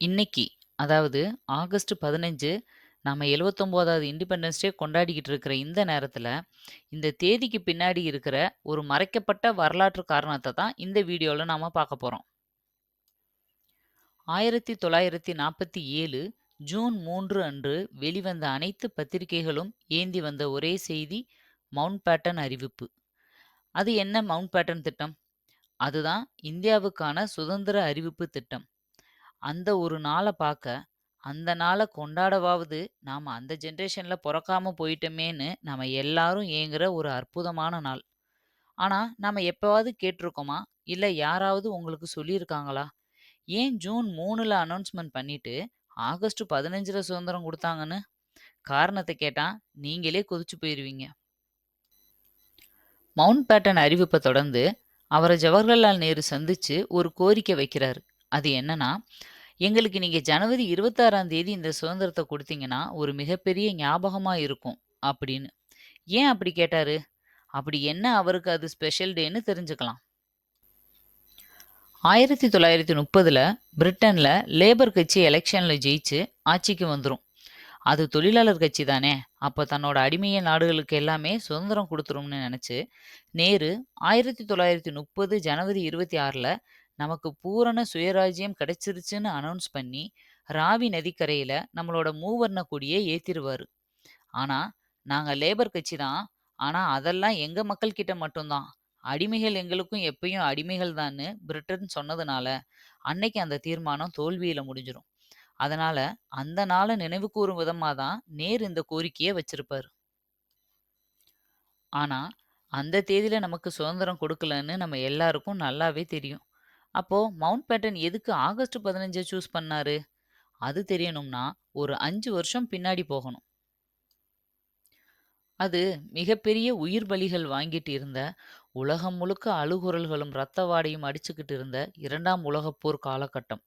இன்னைக்கு, அதாவது ஆகஸ்ட் 15 நாம 79வது இண்டிபெண்டன்ஸ் டே கொண்டாடிக்கிட்டு இருக்கிற இந்த நேரத்தில் இந்த தேதிக்கு பின்னாடி இருக்கிற ஒரு மறைக்கப்பட்ட வரலாற்று காரணத்தை தான் இந்த வீடியோவில் நாம் பார்க்க போகிறோம் ஆயிரத்தி தொள்ளாயிரத்தி நாற்பத்தி ஏழு ஜூன் மூன்று அன்று வெளிவந்த அனைத்து பத்திரிகைகளும் ஏந்தி வந்த ஒரே செய்தி மவுண்ட் பேட்டன் அறிவிப்பு. அது என்ன மவுண்ட் பேட்டன் திட்டம்? அதுதான் இந்தியாவுக்கான சுதந்திர அறிவிப்பு திட்டம். அந்த ஒரு நாளை பார்க்க அந்த நாளை கொண்டாடவாவது நாம் அந்த ஜென்ரேஷனில் பிறக்காம போயிட்டோமேன்னு நம்ம எல்லாரும் ஏங்குற ஒரு அற்புதமான நாள். ஆனால் நாம் எப்போவாவது கேட்டிருக்கோமா? இல்லை யாராவது உங்களுக்கு சொல்லியிருக்காங்களா? ஏன் ஜூன் மூணில் அனௌன்ஸ்மெண்ட் பண்ணிட்டு, ஆகஸ்ட் 15ல சுதந்திரம் கொடுத்தாங்கன்னு காரணத்தை கேட்டால் நீங்களே கொதிச்சு போயிடுவீங்க மவுண்ட் பேட்டன் அறிவிப்பை தொடர்ந்து, அவரை ஜவஹர்லால் நேரு சந்திச்சு ஒரு கோரிக்கை வைக்கிறாரு. அது என்னன்னா, எங்களுக்கு நீங்க ஜனவரி 26ஆம் தேதி இந்த சுதந்திரத்த குடுத்தீங்கன்னா, ஒரு மிகப்பெரிய ஞாபகமா இருக்கும் அப்படின்னு. ஏன் அப்படி கேட்டாரு? அப்படி என்ன அவருக்கு அது ஸ்பெஷல் டேன்னு தெரிஞ்சுக்கலாம். 1930ல பிரிட்டன்ல லேபர் கட்சி எலெக்ஷன்ல ஜெயிச்சு ஆட்சிக்கு வந்துரும். அது தொழிலாளர் கட்சி தானே, அப்ப தன்னோட அடிமைய நாடுகளுக்கு எல்லாமே சுதந்திரம் குடுத்துரும்னு நெனச்சு, நேரு 1930 ஜனவரி 26ல நமக்கு பூரண சுயராஜ்யம் கிடைச்சிருச்சுன்னு அனௌன்ஸ் பண்ணி, ராவி நதிக்கரையில நம்மளோட மூவர்ண கொடியை ஏத்திருவாரு. ஆனா, நாங்க லேபர் கட்சி தான். ஆனா அதெல்லாம் எங்க மக்கள் கிட்ட மட்டும்தான் அடிமைகள் எங்களுக்கும் எப்பயும் அடிமைகள் தான்னு பிரிட்டன் சொன்னதுனால, அன்னைக்கு அந்த தீர்மானம் தோல்வியில முடிஞ்சிடும் அதனால, அந்த நாளில் நினைவு கூறும் விதமாக தான் நேர் இந்த கோரிக்கையை வச்சிருப்பாரு. ஆனா, அந்த தேதியில நமக்கு சுதந்திரம் கொடுக்கலன்னு நம்ம எல்லாருக்கும் நல்லாவே தெரியும். அப்போ மவுண்ட்பேட்டன் எதுக்கு ஆகஸ்ட் 15 சூஸ் பண்ணாரு? அது தெரியணும்னா, ஒரு அஞ்சு வருஷம் பின்னாடி போகணும். அது மிகப்பெரிய உயிர் பலிகள் வாங்கிட்டு இருந்த, உலகம் முழுக்க அழுகுரல்களும், ரத்த வாடையும் அடிச்சுக்கிட்டு இருந்த இரண்டாம் உலகப்போர் காலகட்டம்.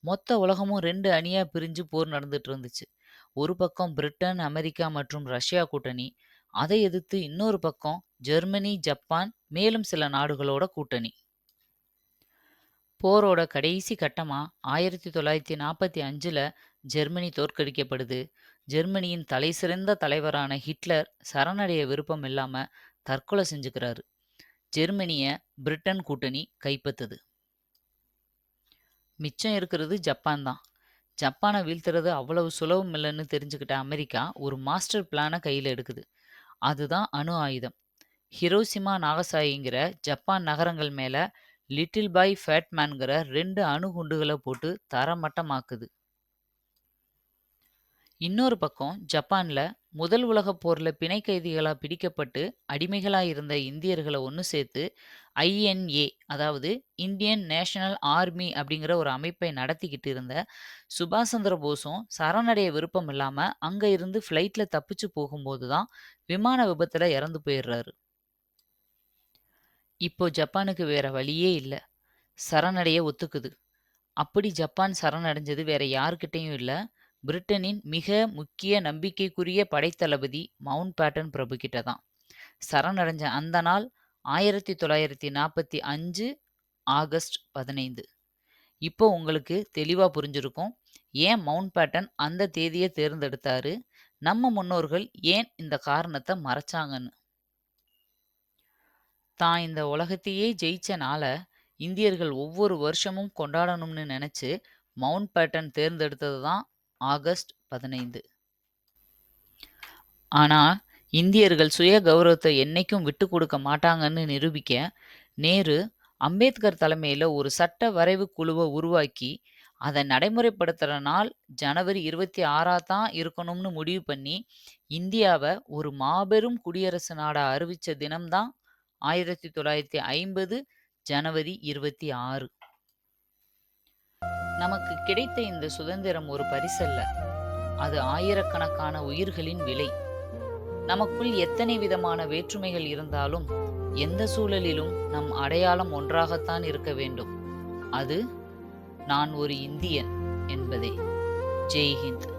மொத்த உலகமும் ரெண்டு அணியா பிரிஞ்சு போர் நடந்துட்டு இருந்துச்சு. ஒரு பக்கம் பிரிட்டன், அமெரிக்கா மற்றும் ரஷ்யா கூட்டணி. அதை எதிர்த்து இன்னொரு பக்கம் ஜெர்மனி, ஜப்பான், மேலும் சில நாடுகளோட கூட்டணி. போரோட கடைசி கட்டமா 1945ல ஜெர்மனி தோற்கடிக்கப்படுது. ஜெர்மனியின் தலைசிறந்த தலைவரான ஹிட்லர் சரணடைய விருப்பம் இல்லாம தற்கொலை செஞ்சுக்கிறாரு. ஜெர்மனிய பிரிட்டன் கூட்டணி கைப்பற்றுது மிச்சம் இருக்கிறது ஜப்பான் தான். ஜப்பான வீழ்த்துறது அவ்வளவு சுலபம் இல்லைன்னு தெரிஞ்சுக்கிட்ட அமெரிக்கா ஒரு மாஸ்டர் பிளான கையில எடுக்குது. அதுதான் அணு ஆயுதம். ஹிரோசிமா நாகசாயிங்கிற ஜப்பான் நகரங்கள் மேல லிட்டில் பாய் ஃபேட்மேன்கிற ரெண்டு அணுகுண்டுகளை போட்டு தரமட்டமாக்குது இன்னொரு பக்கம் ஜப்பான்ல முதல் உலகப் போர்ல பிணை கைதிகளாக பிடிக்கப்பட்டு அடிமைகளாக இருந்த இந்தியர்களை ஒன்று சேர்த்து ஐஎன்ஏ அதாவது இந்தியன் நேஷனல் ஆர்மி அப்படிங்கிற ஒரு அமைப்பை நடத்திக்கிட்டு இருந்த சுபாஷ் சந்திர போஸும் சரணடைய விருப்பம் இல்லாமல் அங்க இருந்து ஃப்ளைட்ல தப்பிச்சு போகும்போது தான் விமான விபத்துல இறந்து போயிடுறாரு. இப்போ ஜப்பானுக்கு வேற வழியே இல்ல. சரணடைய ஒத்துக்குது. அப்படி ஜப்பான் சரணடைஞ்சது வேற யார்கிட்டயும் இல்ல. பிரிட்டனின் மிக முக்கிய நம்பிக்கைக்குரிய படைத்தளபதி மவுண்ட்பேட்டன் பிரபு கிட்ட தான். சரணடைஞ்ச அந்த நாள் 1945 ஆகஸ்ட் 15. இப்போ உங்களுக்கு தெளிவா புரிஞ்சிருக்கும். ஏன் மவுண்ட் பேட்டன் அந்த தேதிய தேர்ந்தெடுத்தாரு? நம்ம முன்னோர்கள் ஏன் இந்த காரணத்த மறைச்சாங்கன்னு. தான் இந்த உலகத்தையே ஜெயிச்சனால இந்தியர்கள் ஒவ்வொரு வருஷமும் கொண்டாடணும்னு நினச்சி மவுண்ட் பேட்டன் தேர்ந்தெடுத்தது தான் ஆகஸ்ட் 15. ஆனா, இந்தியர்கள் சுய கௌரவத்தை என்னைக்கும் விட்டு கொடுக்க மாட்டாங்கன்னு நிரூபிக்க, நேரு அம்பேத்கர் தலைமையில் ஒரு சட்ட வரைவு குழுவை உருவாக்கி, அதை நடைமுறைப்படுத்துகிற நாள் ஜனவரி 26ஆ தான் இருக்கணும்னு முடிவு பண்ணி, இந்தியாவை ஒரு மாபெரும் குடியரசு நாடாக அறிவித்த தினம்தான் ஆயிரத்தி தொள்ளாயிரத்தி ஐம்பது ஜனவரி 26. நமக்கு கிடைத்த இந்த சுதந்திரம் ஒரு பரிசல்ல. அது ஆயிரக்கணக்கான உயிர்களின் விலை. நமக்குள் எத்தனை விதமான வேற்றுமைகள் இருந்தாலும், எந்த சூழலிலும் நம் அடையாளம் ஒன்றாகத்தான் இருக்க வேண்டும். அது, நான் ஒரு இந்தியன் என்பதே. ஜெய் ஹிந்த்.